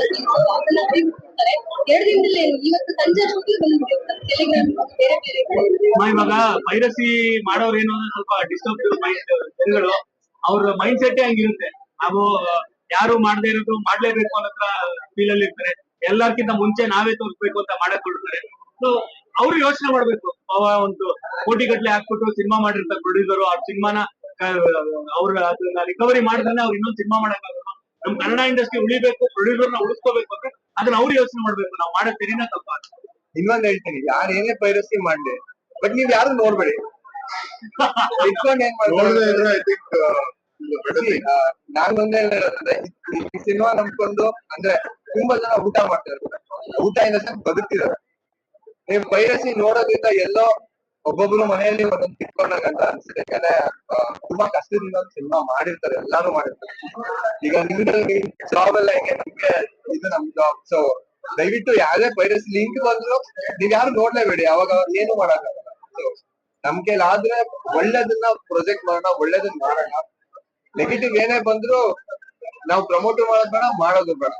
ಅದನ್ನ ಮಗ ಇವತ್ತು ಪೈರಸಿ ಮಾಡೋರು ಏನು ಸ್ವಲ್ಪ ಡಿಸ್ಟರ್ಬ್ ಜನಗಳು, ಅವ್ರ ಮೈಂಡ್ ಸೆಟ್ ಹಂಗಿರುತ್ತೆ. ನಾವು ಯಾರು ಮಾಡದೇ ಇರೋದು ಮಾಡ್ಲೇಬೇಕು ಅನ್ನೋ ಫೀಲ್ ಅಲ್ಲಿ ಇರ್ತಾರೆ. ಎಲ್ಲರ್ಕಿಂತ ಮುಂಚೆ ನಾವೇ ತೋರಿಸ್ಬೇಕು ಅಂತ ಮಾಡಕ್ ಹೊರಡ್ತಾರೆ. ಸೊ ಅವ್ರು ಯೋಚನೆ ಮಾಡ್ಬೇಕು. ಒಂದು ಕೋಟಿ ಗಟ್ಲೆ ಹಾಕ್ಬಿಟ್ಟು ಸಿನಿಮಾ ಮಾಡಿರ್ತಾರೆ ಪ್ರೊಡ್ಯೂಸರ್ ಆ ಸಿನಿಮಾನ ಅವ್ರ, ಅದನ್ನ ರಿಕವರಿ ಮಾಡಿದ್ರೆ ಅವ್ರು ಇನ್ನೊಂದು ಸಿನಿಮಾ ಮಾಡಕ್ಕಾಗಲ್ಲ. ನಮ್ ಕನ್ನಡ ಇಂಡಸ್ಟ್ರಿ ಉಳಿಬೇಕು ಪ್ರೊಡ್ಯೂಸರ್ನ ಉಳಿಸ್ಕೋಬೇಕು ಅಂದ್ರೆ ಅದನ್ನ ಅವ್ರು ಯೋಚನೆ ಮಾಡ್ಬೇಕು. ನಾವು ಮಾಡೋ ಸರಿನಾ ತಪ್ಪ ಇನ್ನೊಂದ್ ಹೇಳ್ತೀನಿ ಯಾರು ಏನೇ ಪೈರಸಿ ಮಾಡ್ಲಿ ಬಟ್ ನೀವ್ ಯಾರು ನೋಡ್ಬೇಡಿ. ಇಟ್ಕೊಂಡ್ ಏನ್ ನೋಡದೆ ಮಾಡ್ತಾರೆ ಇದ್ರೆ ಐ ಥಿಂಕ್ ನಾನ್ ಒಂದೇ ಹೇಳೋದಂದ್ರೆ ಈ- ಈ ಸಿನಿಮಾ ನಂಬ್ಕೊಂಡು ಅಂದ್ರೆ ತುಂಬಾ ಜನ ಊಟ ಮಾಡ್ತಾರೆ. ಊಟ ಇಂದ ಬದುಕ್ತಿದ್ದಾರೆ. ನೀವು ಪೈರಸಿ ನೋಡೋದ್ರಿಂದ ಎಲ್ಲೋ ಒಬ್ಬೊಬ್ರು ಮನೆಯಲ್ಲಿ ಒಂದೊಂದು ತಿಳ್ಕೊಂಡಾಗ ಅಂತ ಅನ್ಸುತ್ತೆ. ಯಾಕಂದ್ರೆ ತುಂಬಾ ಕಷ್ಟದಿಂದ ಸಿನಿಮಾ ಮಾಡಿರ್ತಾರೆ, ಎಲ್ಲಾರು ಮಾಡಿರ್ತಾರೆ. ಈಗ ನಿಮ್ದ್ರಲ್ಲಿ ಜಾಬ್ ಎಲ್ಲ ಹೆಂಗೆ? ನಮ್ಗೆ ಇದು ನಮ್ ಜಾಬ್ ಸೊ ದಯವಿಟ್ಟು ಯಾವ್ದೇ ಪೈರಸಿ ಲಿಂಕ್ ಬಂದ್ರು ನೀವ್ ಯಾರು ನೋಡ್ಲೇಬೇಡಿ, ಅವಾಗ ಏನು ಮಾಡಕ್ಕಾಗಲ್ಲ. ಸೊ ನಮ್ ಕೈಲಿ ಆದ್ರೆ ಒಳ್ಳೇದನ್ನ ಪ್ರೊಜೆಕ್ಟ್ ಮಾಡೋಣ, ಒಳ್ಳೇದನ್ನ ಮಾಡೋಣ. ನೆಗೆಟಿವ್ ಏನೇ ಬಂದ್ರು ನಾವು ಪ್ರಮೋಟ್ ಮಾಡೋದ್ ಬೇಡ, ಮಾಡೋದು ಬೇಡ.